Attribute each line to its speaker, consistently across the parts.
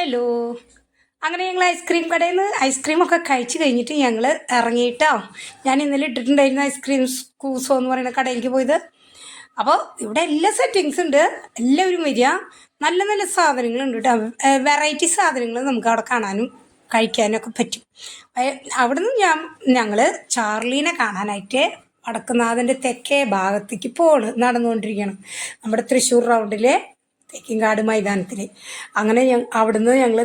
Speaker 1: Hello. അങ്ങനെ ഞങ്ങൾ ice cream കടയിൽ നിന്ന് ഐസ്ക്രീമൊക്കെ കഴിച്ച് കഴിഞ്ഞിട്ട് ഞങ്ങൾ ഇറങ്ങിയിട്ടോ. ഞാൻ ഇന്നലെ ഇട്ടിട്ടുണ്ടായിരുന്ന ഐസ്ക്രീം കൂസോ എന്ന് പറയുന്ന കടയിലേക്ക് പോയത്. അപ്പോൾ ഇവിടെ എല്ലാ സെറ്റിങ്സ് ഉണ്ട്. എല്ലാവരും വരിക. നല്ല നല്ല സാധനങ്ങളുണ്ട് കേട്ടോ. വെറൈറ്റി സാധനങ്ങൾ നമുക്ക് അവിടെ കാണാനും കഴിക്കാനൊക്കെ പറ്റും. അവിടെ അവിടുന്ന് ഞാൻ ഞങ്ങൾ ചാർലീനെ കാണാനായിട്ട് വടക്കുന്നാഥന്റെ തെക്കേ ഭാഗത്തേക്ക് പോണ് നടന്നുകൊണ്ടിരിക്കണം നമ്മുടെ തൃശ്ശൂർ റൗണ്ടിലെ തേക്കിൻകാട് മൈതാനത്തിൽ അങ്ങനെ ഞ അവിടുന്ന് ഞങ്ങൾ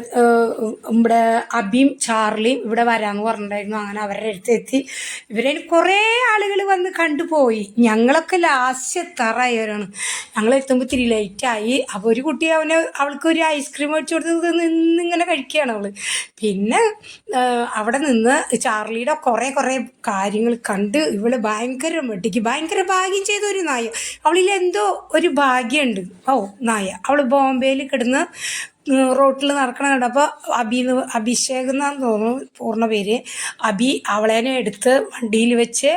Speaker 1: ഇവിടെ അബിയും ചാർലിയും ഇവിടെ വരാമെന്ന് പറഞ്ഞിട്ടുണ്ടായിരുന്നു. അങ്ങനെ അവരുടെ അടുത്ത് എത്തി. ഇവരെ കുറേ ആളുകൾ വന്ന് കണ്ടുപോയി ഞങ്ങളൊക്കെ ലാസ്റ്റ് എത്താറായവരാണ് ഞങ്ങൾ എത്തുമ്പോൾ ഇത്തിരി ലേറ്റായി അപ്പോൾ ഒരു കുട്ടി അവന് അവൾക്ക് ഒരു ഐസ്ക്രീം മേടിച്ചു കൊടുത്ത് നിന്നിങ്ങനെ കഴിക്കുകയാണ് അവൾ പിന്നെ അവിടെ നിന്ന് ചാർലിയുടെ കുറേ കുറേ കാര്യങ്ങൾ കണ്ട് ഇവൾ ഭയങ്കര മെട്ടിക്ക് ഭയങ്കര ഭാഗ്യം ചെയ്ത ഒരു നായ. അവളിൽ എന്തോ ഒരു ഭാഗ്യമുണ്ട് ഓ നായ. അവൾ ബോംബെയിൽ കിടന്ന് റോട്ടിൽ നടക്കണ കണ്ടപ്പോൾ അബി എന്ന് അഭിഷേക് എന്നാന്ന് തോന്നുന്നു പൂർണ പേര്. അബി അവളേനെ എടുത്ത് വണ്ടിയിൽ വെച്ച്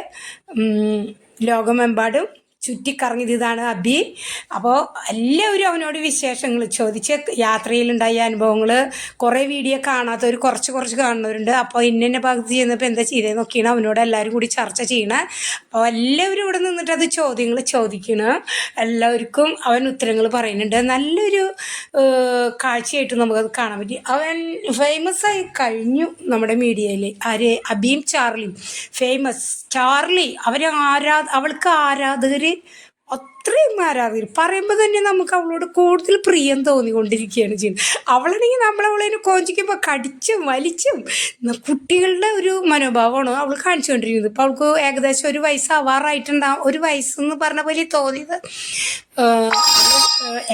Speaker 1: ലോകമെമ്പാടും ചുറ്റിക്കറങ്ങിയത് ഇതാണ് അബി. അപ്പോൾ എല്ലാവരും അവനോട് വിശേഷങ്ങൾ ചോദിച്ച് യാത്രയിലുണ്ടായ അനുഭവങ്ങൾ കുറേ വീഡിയോ കാണാത്തവർ കുറച്ച് കുറച്ച് കാണുന്നവരുണ്ട്. അപ്പോൾ ഇന്ന ഭാഗത്ത് ചെയ്യുന്നപ്പോൾ എന്താ ചെയ്തതെന്ന് നോക്കിയാണ് അവനോട് എല്ലാവരും കൂടി ചർച്ച ചെയ്യണേ. അപ്പോൾ എല്ലാവരും ഇവിടെ നിന്നിട്ട് അത് ചോദ്യങ്ങൾ ചോദിക്കണം. എല്ലാവർക്കും അവൻ ഉത്തരങ്ങൾ പറയുന്നുണ്ട്. നല്ലൊരു കാഴ്ചയായിട്ട് നമുക്കത് കാണാൻ പറ്റി. അവൻ ഫേമസ് ആയി കഴിഞ്ഞു നമ്മുടെ മീഡിയയിൽ ആര്? അബീം ചാർലിയും. ഫേമസ്. ചാർലി അവരെ ആരാ അവൾക്ക് ആരാധകർ അത്രയും ആരാധകർ പറയുമ്പോൾ തന്നെ നമുക്ക് അവളോട് കൂടുതൽ പ്രിയം തോന്നിക്കൊണ്ടിരിക്കുകയാണ് ചെയ്യുന്നത്. അവളാണെങ്കിൽ നമ്മളവളതിനെ കോഞ്ചിക്കുമ്പോൾ കടിച്ചും വലിച്ചും കുട്ടികളുടെ ഒരു മനോഭാവമാണ് അവൾ കാണിച്ചുകൊണ്ടിരിക്കുന്നത്. ഇപ്പോൾ അവൾക്ക് ഏകദേശം ഒരു വയസ്സ് വയസ്സാവാറായിട്ടുണ്ടാവും ഒരു വയസ്സെന്ന് പറഞ്ഞ പോലെ തോന്നിയത്.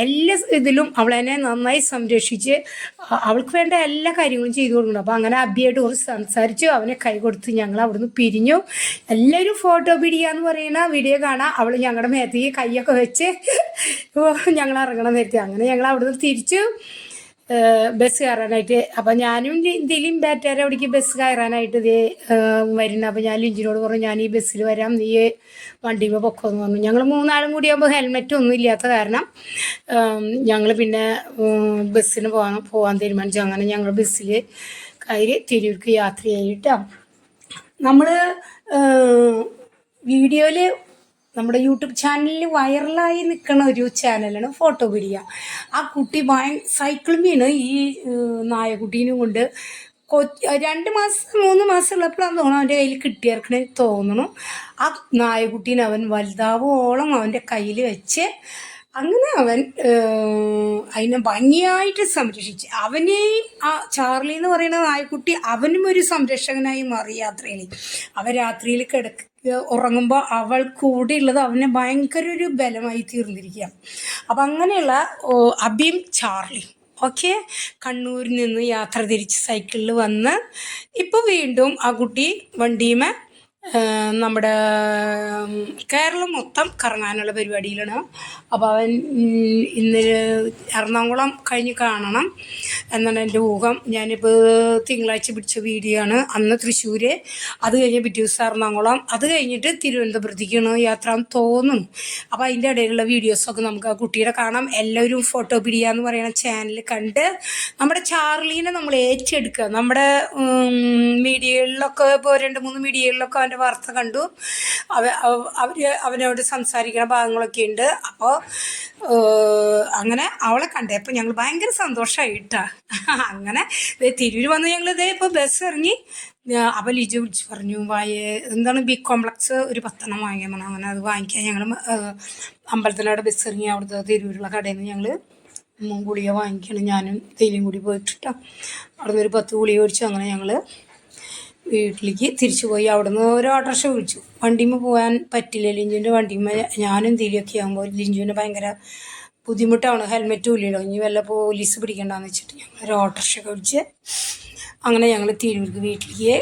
Speaker 1: എല്ലാ ഇതിലും അവളെന്നെ നന്നായി സംരക്ഷിച്ച് അവൾക്ക് വേണ്ട എല്ലാ കാര്യങ്ങളും ചെയ്തു കൊടുക്കണം അപ്പോൾ അങ്ങനെ അബിയായിട്ട് കുറച്ച് സംസാരിച്ചു. അവനെ കൈ കൊടുത്ത് ഞങ്ങൾ അവിടുന്ന് പിരിഞ്ഞു. എല്ലാവരും ഫോട്ടോ പിടിക്കുക എന്ന് പറയുന്ന വീഡിയോ കാണാം. അവൾ ഞങ്ങളുടെ മേത്തേക്ക് കൈയൊക്കെ വെച്ച് ഞങ്ങൾ ഇറങ്ങണം നേരത്തെ. അങ്ങനെ ഞങ്ങൾ അവിടുന്ന് തിരിച്ചു. ബസ് കയറാനായിട്ട്. അപ്പം ഞാനും ഇന്ത്യയിലും ബാറ്റാരെ അവിടേക്ക് ബസ് കയറാനായിട്ട് ഇതേ വരുന്ന. അപ്പം ഞാൻ ലിഞ്ചിനോട് പറഞ്ഞു ഞാൻ ഈ ബസ്സിൽ വരാം. നീ വണ്ടിയിൽ പൊക്കമെന്ന് പറഞ്ഞു. ഞങ്ങൾ മൂന്നാളും കൂടി ആകുമ്പോൾ ഹെൽമെറ്റ് ഒന്നും ഇല്ലാത്ത കാരണം ഞങ്ങൾ പിന്നെ ബസ്സിന് പോകാൻ പോകാൻ തീരുമാനിച്ചു. അങ്ങനെ ഞങ്ങൾ ബസ്സിൽ കയറി തിരൂർക്ക് ചെയ്തിട്ടാണ് നമ്മൾ വീഡിയോയിൽ നമ്മുടെ യൂട്യൂബ് ചാനലിൽ വൈറലായി നിൽക്കുന്ന ഒരു ചാനലാണ് ഫോട്ടോ പിടിയ ആ കുട്ടി ഭയ സൈക്കിൾ വീണ് ഈ നായക്കുട്ടീനും കൊണ്ട് കൊ രണ്ട് മാസം മൂന്ന് മാസം ഉള്ളപ്പോഴാണ് തോന്നുന്നു അവന്റെ കയ്യിൽ കിട്ടിയർക്കണേ തോന്നുന്നു. ആ നായക്കുട്ടീനെ അവൻ വലുതാവോളം അവന്റെ കയ്യിൽ വെച്ച് അങ്ങനെ അവൻ അതിനെ ഭംഗിയായിട്ട് സംരക്ഷിച്ച്. അവനെയും ആ ചാർലി എന്ന് പറയുന്ന നായക്കുട്ടി അവനും ഒരു സംരക്ഷകനായി മാറി യാത്രയിൽ. അവൻ രാത്രിയിൽ കിടക്കുക ഉറങ്ങുമ്പോൾ അവൾ കൂടെ ഉള്ളത് അവനെ ഭയങ്കര ഒരു ബലമായി തീർന്നിരിക്കുക അപ്പം അങ്ങനെയുള്ള അബീം ചാർലി. ഓക്കെ? കണ്ണൂരിൽ നിന്ന് യാത്ര തിരിച്ച് സൈക്കിളിൽ വന്ന് ഇപ്പോൾ വീണ്ടും ആ കുട്ടി വണ്ടിയുമേ നമ്മുടെ കേരളം മൊത്തം കറങ്ങാനുള്ള പരിപാടിയിലാണ്. അപ്പോൾ അവൻ ഇന്ന് എറണാകുളം കഴിഞ്ഞ് കാണണം എന്നാണ് എന്റെ ഊഹം. ഞാനിപ്പോൾ തിങ്കളാഴ്ച പിടിച്ച വീഡിയോ ആണ് അന്ന് തൃശ്ശൂർ അത് കഴിഞ്ഞ് പിറ്റേ ദിവസം എറണാകുളം അത് കഴിഞ്ഞിട്ട് തിരുവനന്തപുരത്തേക്കാണ് യാത്ര തോന്നുന്നു അപ്പോൾ അതിന്റെ ഇടയിലുള്ള വീഡിയോസൊക്കെ നമുക്ക് ആ കുട്ടിയുടെ കാണാം. എല്ലാവരും ഫോട്ടോ പിടിക്കുക എന്ന് പറയുന്ന ചാനൽ കണ്ട് നമ്മുടെ ചാർലീനെ നമ്മൾ ഏറ്റെടുക്കുക. നമ്മുടെ മീഡിയകളിലൊക്കെ ഇപ്പോൾ രണ്ട് മൂന്ന് മീഡിയകളിലൊക്കെ അവന്റെ വാർത്ത കണ്ടു. അവ അവർ അവനോട് സംസാരിക്കുന്ന ഭാഗങ്ങളൊക്കെ ഉണ്ട്. അപ്പോൾ അങ്ങനെ അവളെ കണ്ടേ. അപ്പോൾ ഞങ്ങൾ ഭയങ്കര സന്തോഷമായിട്ടാ അങ്ങനെ തിരൂർ വന്ന് ഞങ്ങൾ ഇതേ ഇപ്പോൾ ബസ് ഇറങ്ങി. അപ്പം ലിജു വിളിച്ച് പറഞ്ഞു വായ എന്താണ് ബി കോംപ്ലക്സ് ഒരു പത്തെണ്ണം വാങ്ങിക്കാൻ പറഞ്ഞു അങ്ങനെ അത് വാങ്ങിക്കാൻ ഞങ്ങൾ അമ്പലത്തിലവിടെ ബസ് ഇറങ്ങി. അവിടുത്തെ തിരൂരുള്ള കടയിൽ നിന്ന് ഞങ്ങൾ ഗുളിക വാങ്ങിക്കണം. ഞാനും തേയിലും കൂടി പോയിട്ടിട്ടോ. അവിടുന്ന് ഒരു പത്ത് ഗുളിക മേടിച്ചു. അങ്ങനെ ഞങ്ങൾ വീട്ടിലേക്ക് തിരിച്ചു പോയി. അവിടുന്ന് ഒരു ഓട്ടോറിക്ഷ വിളിച്ചു. വണ്ടിമ്മ പോകാൻ പറ്റില്ല ലിഞ്ചുവിന്റെ വണ്ടിമ്മ. ഞാനും തിരിയൊക്കെ ആകുമ്പോൾ ലിഞ്ചുവിന് ഭയങ്കര ബുദ്ധിമുട്ടാണ്. ഹെൽമെറ്റ് ഇല്ലല്ലോ. ഇനി വല്ല പോലീസ് പിടിക്കണ്ടെന്ന് വെച്ചിട്ട് ഞങ്ങൾ ഒരു ഓട്ടോറിക്ഷ വിളിച്ച് അങ്ങനെ ഞങ്ങൾ തിരൂർക്ക് വീട്ടിലേക്ക്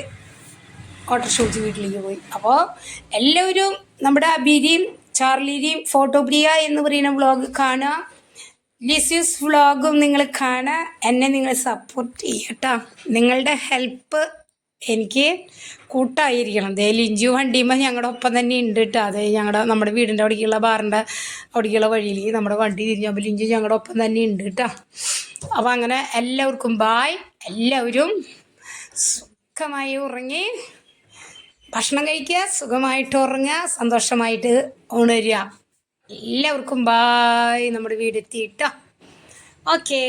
Speaker 1: ഓട്ടോറിക്ഷ വിളിച്ച് വീട്ടിലേക്ക് പോയി. അപ്പോൾ എല്ലാവരും നമ്മുടെ അബീരിയും ചാർലിരിയും ഫോട്ടോ പ്രിയ എന്ന് പറയുന്ന വ്ളോഗ് കാണുക. ലിസ്യൂസ് വ്ളോഗും നിങ്ങൾ കാണുക. എന്നെ നിങ്ങൾ സപ്പോർട്ട് ചെയ്യട്ടോ നിങ്ങളുടെ ഹെൽപ്പ് എനിക്ക് കൂട്ടായിരിക്കണം. എന്തായാലും ഇഞ്ചു വണ്ടിയുമ്പോൾ ഞങ്ങളുടെ ഒപ്പം തന്നെ ഉണ്ട് കേട്ടോ അത് ഞങ്ങളുടെ നമ്മുടെ വീടിന്റെ അവിടേക്കുള്ള ബാറിന്റെ അവിടേക്കുള്ള വഴിയിൽ നമ്മുടെ വണ്ടി തിരിഞ്ഞപ്പോൾ ലിഞ്ചു ഞങ്ങളുടെ ഒപ്പം തന്നെ ഉണ്ട് കേട്ടോ അപ്പോൾ അങ്ങനെ എല്ലാവർക്കും ബായ് എല്ലാവരും സുഖമായി ഉറങ്ങി. ഭക്ഷണം കഴിക്കുക സുഖമായിട്ട് ഉറങ്ങുക സന്തോഷമായിട്ട് ഉണരുക. എല്ലാവർക്കും ബായ് നമ്മുടെ വീടെത്തിയിട്ടോ ഓക്കേ